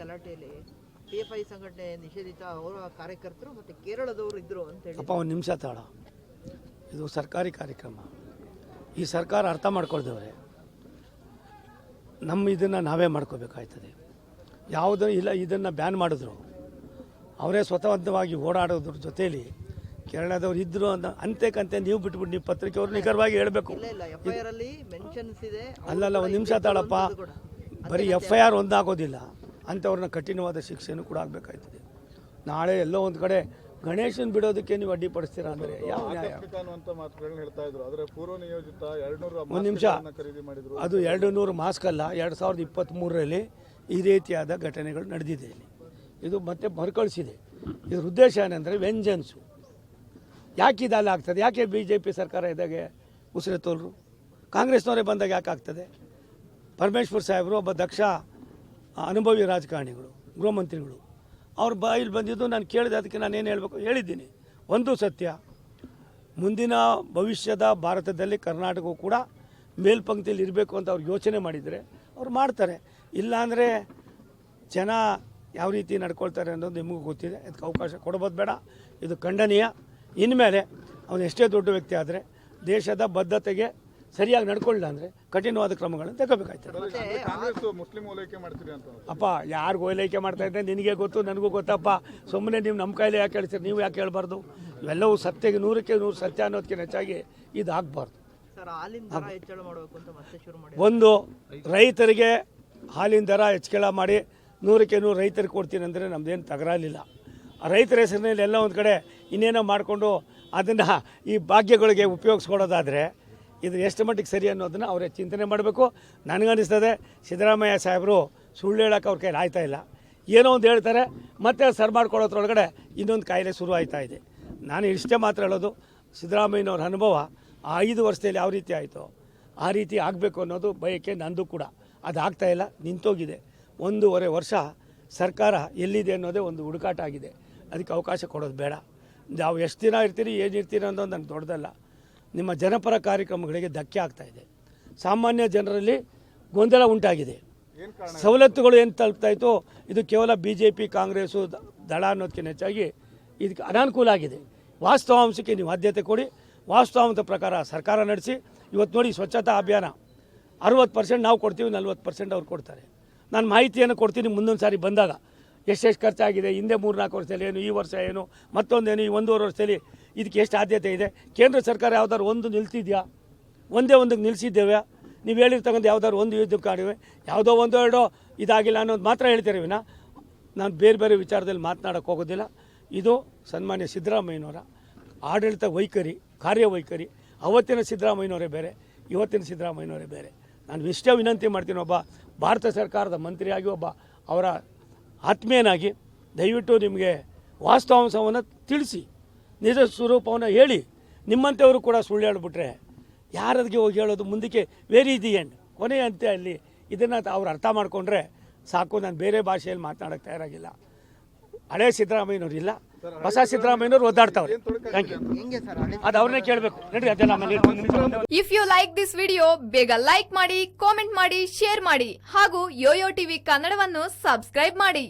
ಗಲಾಟೆಯಲ್ಲಿ P F I ಸಂಘಟನೆ ನಿಷೇಧಿತ ಅವರ ಕಾರ್ಯಕರ್ತರು ಮತ್ತು ಕೇರಳದವರು ಇದ್ದರು ಅಂತ ಹೇಳಿ. ಅಪ್ಪ ಒಂದು ನಿಮಿಷ ತಾಳ. ಇದು ಸರ್ಕಾರಿ ಕಾರ್ಯಕ್ರಮ. ಈ ಸರ್ಕಾರ ಅರ್ಥ ಮಾಡ್ಕೊಳ್ದವ್ರೆ. ನಮ್ಮ ಇದನ್ನು ನಾವೇ ಮಾಡ್ಕೋಬೇಕಾಯ್ತದೆ. ಯಾವುದೋ ಇಲ್ಲ ಇದನ್ನು ಬ್ಯಾನ್ ಮಾಡಿದ್ರು. ಅವರೇ ಸ್ವತಂತ್ರವಾಗಿ ಓಡಾಡೋದ್ರ ಜೊತೇಲಿ ಕೇರಳದವ್ರು ಇದ್ದರು ಅಂತ ಅಂತೆಕಂತೆ ನೀವು ಬಿಟ್ಬಿಟ್ಟು ನೀವು ಪತ್ರಿಕೆಯವರು ನಿಖರವಾಗಿ ಹೇಳಬೇಕು. ಅವ್ರು ಅಲ್ಲಲ್ಲ ಒಂದು ನಿಮಿಷ ತಾಳಪ್ಪ. ಬರೀ ಎಫ್ ಐ ಆರ್ ಒಂದಾಗೋದಿಲ್ಲ. ಅಂಥವ್ರನ್ನ ಕಠಿಣವಾದ ಶಿಕ್ಷೆನೂ ಕೂಡ ಆಗಬೇಕಾಯ್ತದೆ. ನಾಳೆ ಎಲ್ಲೋ ಒಂದು ಕಡೆ ಗಣೇಶನ್ ಬಿಡೋದಕ್ಕೆ ನೀವು ಅಡ್ಡಿಪಡಿಸ್ತೀರಾ ಅಂದರೆ ಯಾವ ನ್ಯಾಯ? ಹೇಳ್ತಾ ಇದ್ರು. ಆದರೆ ಪೂರ್ವ ನಿಯೋಜಿತ ಒಂದು ನಿಮಿಷ. ಖರೀದಿ ಮಾಡಿದ್ರು. ಅದು ಎರಡು ನೂರು ಮಾಸ್ಕ್ ಅಲ್ಲ ಎರಡು ಸಾವಿರದ ಇಪ್ಪತ್ತ್ಮೂರರಲ್ಲಿ ಈ ರೀತಿಯಾದ ಘಟನೆಗಳು ನಡೆದಿದೆ ಇಲ್ಲಿ. ಇದು ಮತ್ತೆ ಮರುಕಳಿಸಿದೆ. ಇದ್ರ ಉದ್ದೇಶ ಏನಂದರೆ ವೆಂಜನ್ಸು. ಯಾಕೆ ಇದೆಲ್ಲ ಆಗ್ತದೆ? ಯಾಕೆ ಬಿ ಜೆ ಪಿ ಸರ್ಕಾರ ಇದ್ದಾಗೆ ಉಸಿರೆತ್ತೋಲ್ರು ಕಾಂಗ್ರೆಸ್ನವರೇ ಬಂದಾಗ ಯಾಕೆ ಆಗ್ತದೆ ಪರಮೇಶ್ವರ್ ಸಾಹೇಬರು ಒಬ್ಬ ದಕ್ಷ ಅನುಭವಿ ರಾಜಕಾರಣಿಗಳು, ಗೃಹಮಂತ್ರಿಗಳು, ಅವ್ರ ಬಾಯಲ್ಲಿ ಬಂದಿದ್ದು ನಾನು ಕೇಳಿದೆ, ಅದಕ್ಕೆ ನಾನು ಏನು ಹೇಳಬೇಕು ಹೇಳಿದ್ದೀನಿ. ಒಂದು ಸತ್ಯ, ಮುಂದಿನ ಭವಿಷ್ಯದ ಭಾರತದಲ್ಲಿ ಕರ್ನಾಟಕ ಕೂಡ ಮೇಲ್ಪಂಕ್ತಿಯಲ್ಲಿ ಇರಬೇಕು ಅಂತ ಅವ್ರು ಯೋಚನೆ ಮಾಡಿದರೆ ಅವ್ರು ಮಾಡ್ತಾರೆ. ಇಲ್ಲಾಂದರೆ ಜನ ಯಾವ ರೀತಿ ನಡ್ಕೊಳ್ತಾರೆ ಅನ್ನೋದು ನಿಮಗೂ ಗೊತ್ತಿದೆ. ಅದಕ್ಕೆ ಅವಕಾಶ ಕೊಡಬೋದು ಬೇಡ. ಇದು ಖಂಡನೀಯ. ಇನ್ಮೇಲೆ ಅವನು ಎಷ್ಟೇ ದೊಡ್ಡ ವ್ಯಕ್ತಿ ಆದರೆ ದೇಶದ ಬದ್ಧತೆಗೆ ಸರಿಯಾಗಿ ನಡ್ಕೊಳ್ಳಿಲ್ಲ ಅಂದರೆ ಕಠಿಣವಾದ ಕ್ರಮಗಳನ್ನು ಕಾಂಗ್ರೆಸ್ ಮುಸ್ಲಿಂ ಓಲೈಕೆ ಮಾಡ್ತೀರಿ ಅಂತ. ಅಪ್ಪ ಯಾರು ಓಲೈಕೆ ಮಾಡ್ತಾ ಇದ್ದೆ ನಿನಗೆ ಗೊತ್ತು ನನಗೂ ಗೊತ್ತಪ್ಪ. ಸುಮ್ಮನೆ ನೀವು ನಮ್ಮ ಕೈಲಿ ಯಾಕೆ ಹೇಳ್ತೀರಿ? ನೀವು ಯಾಕೆ ಹೇಳ್ಬಾರ್ದು? ಇವೆಲ್ಲವೂ ಸತ್ಯಗೆ ನೂರಕ್ಕೆ ನೂರು ಸತ್ಯ ಅನ್ನೋದಕ್ಕಿಂತ ಹೆಚ್ಚಾಗಿ ಇದು ಆಗಬಾರ್ದು. ಸರ್ ಹಾಲಿನ ದರ ಮಾಡಬೇಕು ಅಂತ ಮತ್ತೆ ಶುರು ಮಾಡಿ ಒಂದು ರೈತರಿಗೆ ಹಾಲಿನ ದರ ಹೆಚ್ಚಳ ಮಾಡಿ ನೂರಕ್ಕೆ ನೂರು ರೈತರಿಗೆ ಕೊಡ್ತೀನಿ ಅಂದರೆ ನಮ್ದೇನು ತಗರಾಲಿಲ್ಲ. ಆ ರೈತರ ಹೆಸರಿನಲ್ಲಿ ಎಲ್ಲ ಒಂದು ಕಡೆ ಇನ್ನೇನೋ ಮಾಡಿಕೊಂಡು ಅದನ್ನು ಈ ಭಾಗ್ಯಗಳಿಗೆ ಉಪಯೋಗಿಸ್ಕೊಡೋದಾದರೆ ಇದು ಎಷ್ಟು ಮಟ್ಟಿಗೆ ಸರಿ ಅನ್ನೋದನ್ನು ಅವರೇ ಚಿಂತನೆ ಮಾಡಬೇಕು. ನನಗನ್ನಿಸ್ತದೆ, ಸಿದ್ದರಾಮಯ್ಯ ಸಾಹೇಬರು ಸುಳ್ಳು ಹೇಳೋಕೆ ಅವ್ರ ಕೈಲಿ ಆಯ್ತಾ ಇಲ್ಲ. ಏನೋ ಒಂದು ಹೇಳ್ತಾರೆ, ಮತ್ತೆ ಸರ್ ಮಾಡ್ಕೊಳ್ಳೋದ್ರೊಳಗಡೆ ಇನ್ನೊಂದು ಕಾಯಿಲೆ ಶುರು ಆಯ್ತಾ ಇದೆ. ನಾನು ಇಷ್ಟೇ ಮಾತ್ರ ಹೇಳೋದು, ಸಿದ್ದರಾಮಯ್ಯನವ್ರ ಅನುಭವ ಆ ಐದು ವರ್ಷದಲ್ಲಿ ಯಾವ ರೀತಿ ಆಯಿತು, ಆ ರೀತಿ ಆಗಬೇಕು ಅನ್ನೋದು ಬಯಕೆ ನಂದು ಕೂಡ. ಅದು ಇಲ್ಲ, ನಿಂತೋಗಿದೆ. ಒಂದೂವರೆ ವರ್ಷ ಸರ್ಕಾರ ಎಲ್ಲಿದೆ ಅನ್ನೋದೇ ಒಂದು ಹುಡುಕಾಟ ಆಗಿದೆ ಅದಕ್ಕೆ ಅವಕಾಶ ಕೊಡೋದು ಬೇಡ. ನಾವು ಎಷ್ಟು ದಿನ ಇರ್ತೀರಿ ಏನಿರ್ತೀರಿ ಅನ್ನೋದು ನನಗೆ ದೊಡ್ಡದಲ್ಲ. ನಿಮ್ಮ ಜನಪರ ಕಾರ್ಯಕ್ರಮಗಳಿಗೆ ಧಕ್ಕೆ ಆಗ್ತಾ ಇದೆ. ಸಾಮಾನ್ಯ ಜನರಲ್ಲಿ ಗೊಂದಲ ಉಂಟಾಗಿದೆ. ಸವಲತ್ತುಗಳು ಏನು ತಲುಪ್ತಾ ಇತ್ತು ಇದು ಕೇವಲ ಬಿ ಜೆ ಪಿ ಕಾಂಗ್ರೆಸ್ಸು ದಳ ಅನ್ನೋದಕ್ಕಿಂತ ಹೆಚ್ಚಾಗಿ ಇದಕ್ಕೆ ಅನಾನುಕೂಲ ಆಗಿದೆ. ವಾಸ್ತವಾಂಶಕ್ಕೆ ನೀವು ಆದ್ಯತೆ ಕೊಡಿ. ವಾಸ್ತವಾಂಶದ ಪ್ರಕಾರ ಸರ್ಕಾರ ನಡೆಸಿ. ಇವತ್ತು ನೋಡಿ ಸ್ವಚ್ಛತಾ ಅಭಿಯಾನ. ಅರುವತ್ತು ಪರ್ಸೆಂಟ್ ನಾವು ಕೊಡ್ತೀವಿ ನಲ್ವತ್ತು ಪರ್ಸೆಂಟ್ ಅವ್ರು ಕೊಡ್ತಾರೆ. ನಾನು ಮಾಹಿತಿಯನ್ನು ಕೊಡ್ತೀನಿ ಮುಂದೊಂದು ಸಾರಿ ಬಂದಾಗ. ಎಷ್ಟೆಷ್ಟು ಖರ್ಚಾಗಿದೆ ಹಿಂದೆ ಮೂರು ನಾಲ್ಕು ವರ್ಷದಲ್ಲಿ ಏನು ಈ ವರ್ಷ ಏನು ಮತ್ತೊಂದೇನು ಈ ಒಂದೂವರೆ ವರ್ಷದಲ್ಲಿ ಇದಕ್ಕೆ ಎಷ್ಟು ಆದ್ಯತೆ ಇದೆ? ಕೇಂದ್ರ ಸರ್ಕಾರ ಯಾವ್ದಾದ್ರು ಒಂದು ನಿಲ್ತಿದೆಯಾ? ಒಂದೇ ಒಂದಕ್ಕೆ ನಿಲ್ಲಿಸಿದ್ದೇವೆ ನೀವು ಹೇಳಿರ್ತಕ್ಕಂಥ ಯಾವ್ದಾದ್ರು ಒಂದು ಯುದ್ಧಕ್ಕೆ ಕಾಣಿವೆ ಯಾವುದೋ ಒಂದು ಎರಡೋ ಇದಾಗಿಲ್ಲ ಅನ್ನೋದು ಮಾತ್ರ ಹೇಳ್ತೀರಿ ವಿನ? ನಾನು ಬೇರೆ ಬೇರೆ ವಿಚಾರದಲ್ಲಿ ಮಾತನಾಡೋಕ್ಕೆ ಹೋಗೋದಿಲ್ಲ. ಇದು ಸನ್ಮಾನ್ಯ ಸಿದ್ದರಾಮಯ್ಯನವರ ಆಡಳಿತ ವೈಖರಿ ಕಾರ್ಯವೈಖರಿ ಅವತ್ತಿನ ಸಿದ್ದರಾಮಯ್ಯನವರೇ ಬೇರೆ, ಇವತ್ತಿನ ಸಿದ್ದರಾಮಯ್ಯನವರೇ ಬೇರೆ. ನಾನು ಇಷ್ಟೇ ವಿನಂತಿ ಮಾಡ್ತೀನಿ ಒಬ್ಬ ಭಾರತ ಸರ್ಕಾರದ ಮಂತ್ರಿಯಾಗಿ, ಒಬ್ಬ ಅವರ ಆತ್ಮೀಯನಾಗಿ ದಯವಿಟ್ಟು ನಿಮಗೆ ವಾಸ್ತವಾಂಶವನ್ನು ತಿಳಿಸಿ. ನಿಜ ಸ್ವರೂಪವನ್ನು ಹೇಳಿ ನಿಮ್ಮಂಥವರು ಕೂಡ ಸುಳ್ಳು ಹೇಳ್ಬಿಟ್ರೆ ಯಾರದಿಗೆ ಹೋಗಿ ಹೇಳೋದು? ಮುಂದಕ್ಕೆ ವೇರಿ ದಿ ಎಂಡ್ ಕೊನೆ ಅಂತೆ ಅಲ್ಲಿ ಇದನ್ನು ಅವ್ರು ಅರ್ಥ ಮಾಡಿಕೊಂಡ್ರೆ ಸಾಕು ನಾನು ಬೇರೆ ಭಾಷೆಯಲ್ಲಿ ಮಾತನಾಡೋಕ್ಕೆ ತಯಾರಾಗಿಲ್ಲ. ಹಳೆ ಸಿದ್ದರಾಮಯ್ಯನವ್ರು ಇಲ್ಲ. ಹೊಸ ಸಿದ್ದರಾಮಯ್ಯನವ್ರು ಒದ್ದಾಡ್ತಾವ್ರೆ. Thank you. ಅದು ಅವ್ರನ್ನೇ ಕೇಳಬೇಕು. ನಡ್ರಿ ಅದೆಲ್ಲ ನಮ್ಮ. If you like this video ಬೇಗ ಲೈಕ್ ಮಾಡಿ ಕಾಮೆಂಟ್ ಮಾಡಿ ಶೇರ್ ಮಾಡಿ. ಹಾಗೂ ಯೋಯೋ ಟಿವಿ ಕನ್ನಡವನ್ನು ಸಬ್ಸ್ಕ್ರೈಬ್ ಮಾಡಿ.